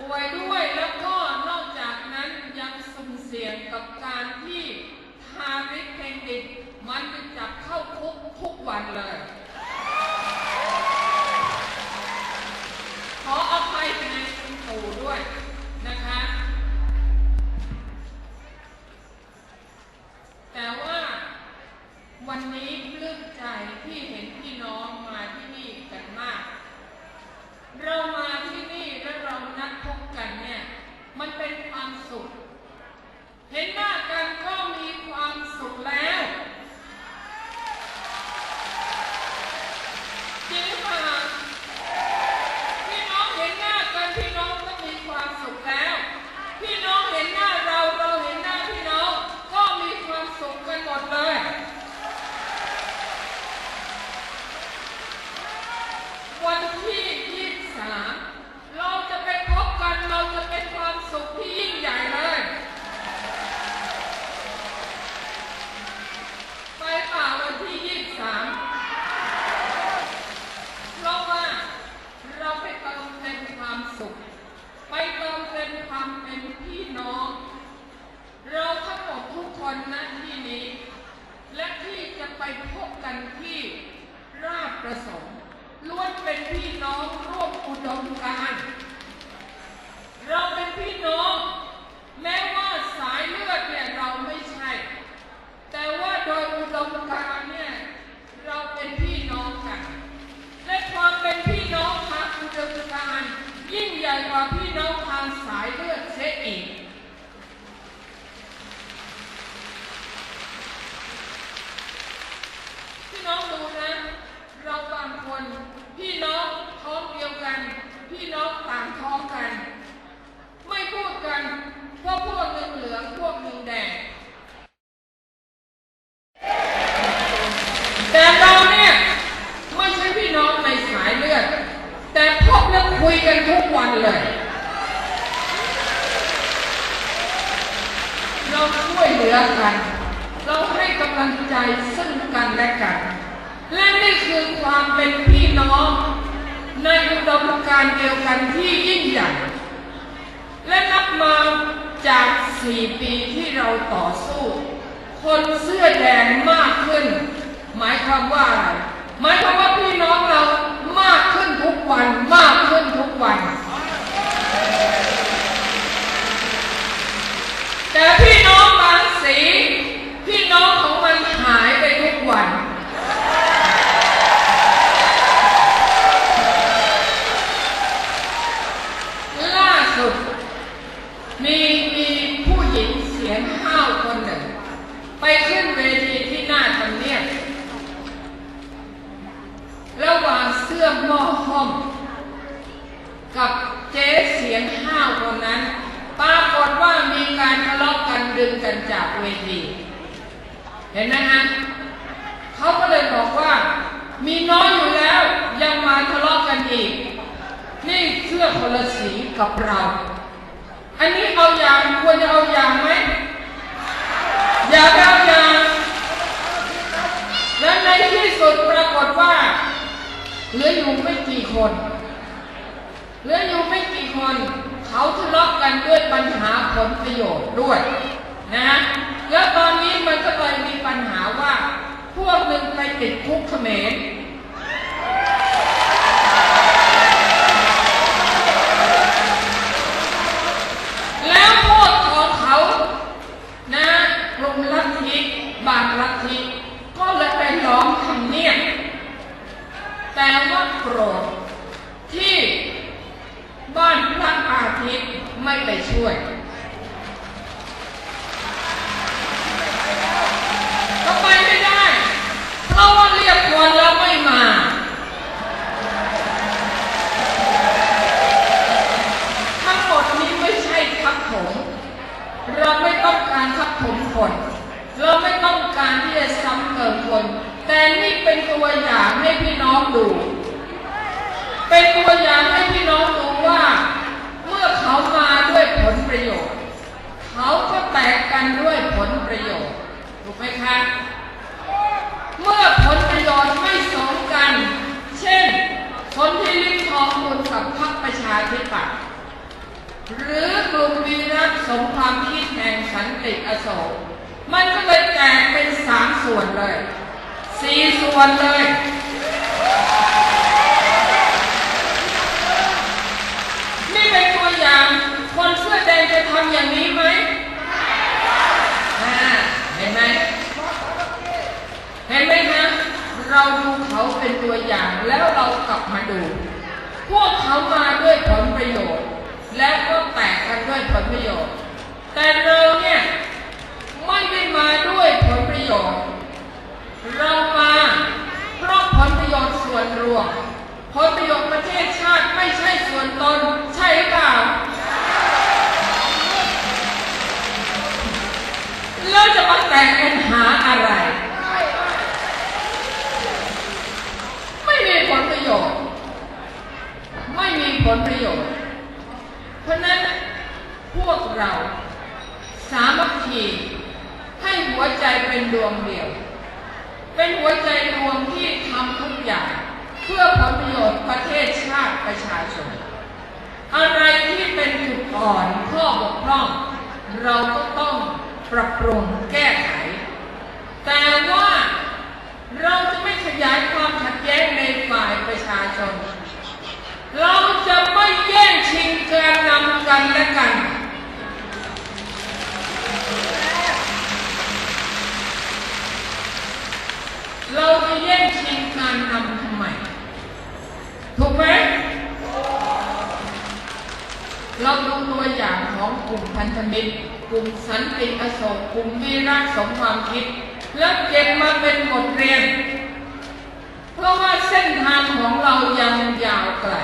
ป่วยด้วยแล้วก็นอกจากนั้นยังสุ่มเสี่ยงกับการที่ทาริสเพนดิตมันจะจับเข้าคุกทุกวันเลย ความเป็นพี่น้อง เราทั้งหมดทุกคนนณที่นี้ และที่จะไปพบกันที่ราชประสงค์ล้วนเป็นพี่น้องร่วมอุดมการณ์ คน พี่น้องท้องเดียวกัน พี่น้องต่างท้องกัน ไม่พูดกันพวกพวกหนึ่งเหลืองพวกหนึ่งแดงแต่เราเนี่ยไม่ใช่พี่น้องในสายเลือด แต่พบและคุยกันทุกวันเลย เราช่วยเหลือกัน เราให้กำลังใจซึ่งกันและกัน และนี่คือความเป็นพี่น้องในอุดมการเดียวกันที่ยิ่งใหญ่และนับมาจากสี่ปีที่เราต่อสู้ คนเสื้อแดงมากขึ้น หมายความว่าอะไรหมายความว่าพี่น้องเรามากขึ้นทุกวันมากขึ้นทุกวันื้อหม้อห้อม กับเจ๊เสียงห้าวคนนั้นปรากฏว่ามีการทะเลาะกันดึงกันจากเวที เห็นไหมฮะเขาก็เลยบอกว่า มีน้อยอยู่แล้วยังมาทะเลาะกันอีก นี่เสื้อคนละสีกับเรา อันนี้เอาอย่างควรจะเอาอย่างไหมอย่าไปเอาอย่าง และในที่สุดปรากฏว่า เหลืออยู่ไม่กี่คน เหลืออยู่ไม่กี่คน เขาทะเลาะกันด้วยปัญหาผลประโยชน์ด้วยนะฮะแล้วตอนนี้มันก็เลยมีปัญหาว่า พวกหนึ่งไปติดคุกเขมรแล้วพวกของเขานะกลุ่มลัทธิบางลัทธิก็เลยไปล้อมทำ แต่ว่าโกรธที่บ้านพระอาทิตย์ไม่ไปช่วยก็ไปไม่ได้ เพราะว่าเรียกคนแล้วไม่มา ทั้งหมดนี้ไม่ใช่ทับถม เราไม่ต้องการทับถมคน เราไม่ต้องการที่จะซ้ำเติมคน แต่นี่เป็นตัวอย่างให้พี่น้องดู เป็นตัวอย่างให้พี่น้องดูว่า เมื่อเขามาด้วยผลประโยชน์ เขาก็แตกกันด้วยผลประโยชน์ ถูกไหมคะ เมื่อผลประโยชน์ไม่สมกัน เช่น คนที่ลิ้มทองมูลกับพรรคประชาธิปัตย์ หรือกลุ่มวีรัก สมความคิดแห่งสันติอโศกมันก็เลยแตกเป็นสามส่วนเลยสี่ส่วนเลย นี่เป็นตัวอย่างคนเสื้อแดงจะทำอย่างนี้ไหมอ่เห็นไหมเห็นไหมคะเราดูเขาเป็นตัวอย่างแล้วเรากลับมาดู พวกเขามาด้วยผลประโยชน์ แล้วก็แตกกันด้วยผลประโยชน์ แต่เราเนี่ยไม่ได้มาด้วยผลประโยชน์ เรามาเพราะผลประโยชน์ส่วนรวม ผลประโยชน์ประเทศชาติไม่ใช่ส่วนตนใช่หรือเปล่า แล้วจะมาแตกกันหาอะไร ไม่มีผลประโยชน์ ไม่มีผลประโยชน์ เพราะนั้นพวกเรา สามัคคีให้หัวใจเป็นดวงเดียว เป็นหัวใจดวงที่ทำทุกอย่าง เพื่อผลประโยชน์ประเทศชาติประชาชน อะไรที่เป็นจุดอ่อนข้อบกพร่อง เราก็ต้องปรับปรุงแก้ไข พันธมิตรกลุ่มสันติอโศกกลุ่มวีรักสมความคิด และเก็บมาเป็นบทเรียน เพราะว่าเส้นทางของเรายังยาวไกล